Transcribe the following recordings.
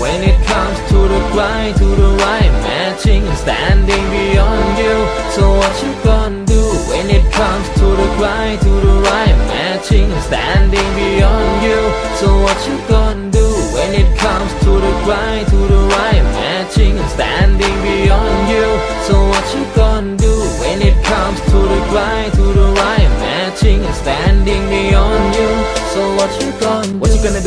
When it comes to the grind, to the right matching and standing beyond you. So what you gonna do when it comes to the grind, to the right matching and standing beyond you? So what you gonna do when it comes to the grind, to the right matching and standing beyond you? So what you gonna do when it comes to the grind, to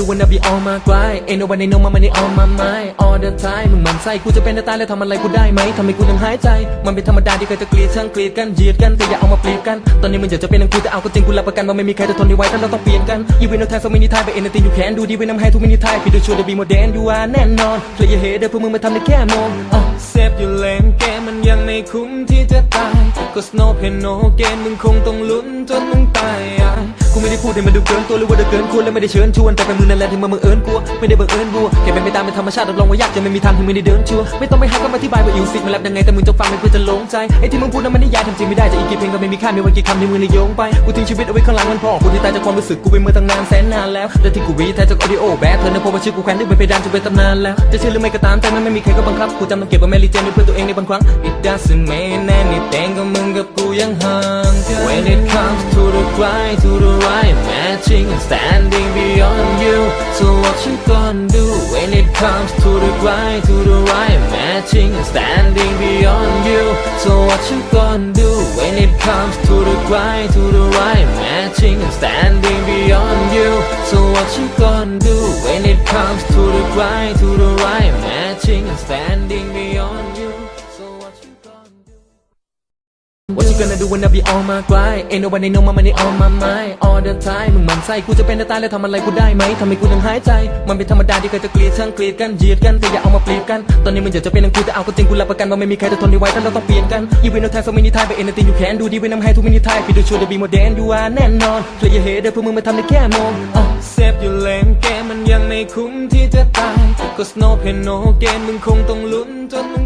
you gonna be on my grind Ain't nobody know my money on my mind all the time มึงมันไส้กูจะเป็นตายแล้วทำอะไรกูได้ไหมทำให้กูยังหายใจ มันเป็นธรรมดาที่เคยจะเกลียดช่างเกลียดกันเหยียดกันแต่อย่าเอามาเปรียบกัน ตอนนี้มึงอยากจะเป็นอย่างกูแต่เอาก็จริงกูรับประกันว่าไม่มีใครจะทนได้ไหวถ้าเราต้องเปลี่ยนกัน You will no time so many time but anything you can do ดีเว้นน้ำให้ทุกมินิทายพี่ดูชัวร์ be more than you are แน่นอน Clear your head เดี๋ยวพวกมึงมาทำได้แค่มองอะเซฟอยู่เลนเกมมันยังไม่คุ้มที่จะตาย Cause no pain no gain มึงคงต้องลุ้นจนมึงตาย กูไม่ได้พูดให้มันดูเกินตัวหรือว่าดูเกินควรและไม่ได้เชิญชวนแต่เป็นมึงนั่นแหละที่มามึงเอิญกลัวไม่ได้บังเอิญบัวแค่เป็นไปตามเป็นธรรมชาติรับรองว่ายากจะไม่มีทางที่ไม่ได้เดินชัวร์ไม่ต้องไปหาคำอธิบายว่าอิวสิกมันแรปยังไงแต่มึงจะฟังไม่เพื่อจะหลงใจไอ้ที่มึงพูดนั้นมันนิยายทำจริงไม่ได้จะอีกกี่เพลงก็ไม่มีค่าไม่ว่ากี่คำที่มึงนิยโยงไปกูทิ้งชีวิตเอาไว้ข้างหลังมันพอกูที่ตายจากความรู้สึกกูไปเมื่อตั้งนานแสนนานแล้วและที่กูรีแทจากออดิโอแบทเธอเนี่ยพบว่าชื่อกูแขวนด้วยเป็นเพดานจนเป็นตำนานแล้วจะเชื่อหรือไม่ก็ตามแต่นั้นไม่มีใครก็บังคับกูจำต้องเก็บไว้แมรี่เจนด้วยเพื่อตัวเองในบางครั้ง It doesn't mean anything ก็มึงกับกูยังห่าง When it comes to the grind to the right matching and standing beyond you. So what you gonna do when it comes to the grind to the right matching and standing beyond you? So what you gonna do when it comes to the grind to the right matching and standing beyond you? So what you gonna do when it comes to the grind to the right matching and standing beyond you gonna do when I be on my grind Ain't nobody know my money on my mind all the time มึงมันไส้กูจะเป็นตายแล้วทำอะไรกูได้ไหมทำให้กูยังหายใจ มันเป็นธรรมดาที่เคยจะเกลียดช่างเกลียดกันเหยียดกันแต่อย่าเอามาเปรียบกัน ตอนนี้มึงอยากจะเป็นอย่างกูแต่เอาก็จริงกูรับประกันว่าไม่มีใครจะทนได้ไหวถ้าเราต้องเปลี่ยนกัน You will no time so many time but anything you can do ดีเว้นน้ำให้ทุกมินิทายพี่ดูชัวร์จะ be more than you are แน่นอน Clear your head เดี๋ยวพวกมึงมาทำได้แค่มองอะเซฟอยู่เลนเกมมันยังไม่คุ้มที่จะตาย Cause no pain no gain มึงคงต้องลุ้นจนมึง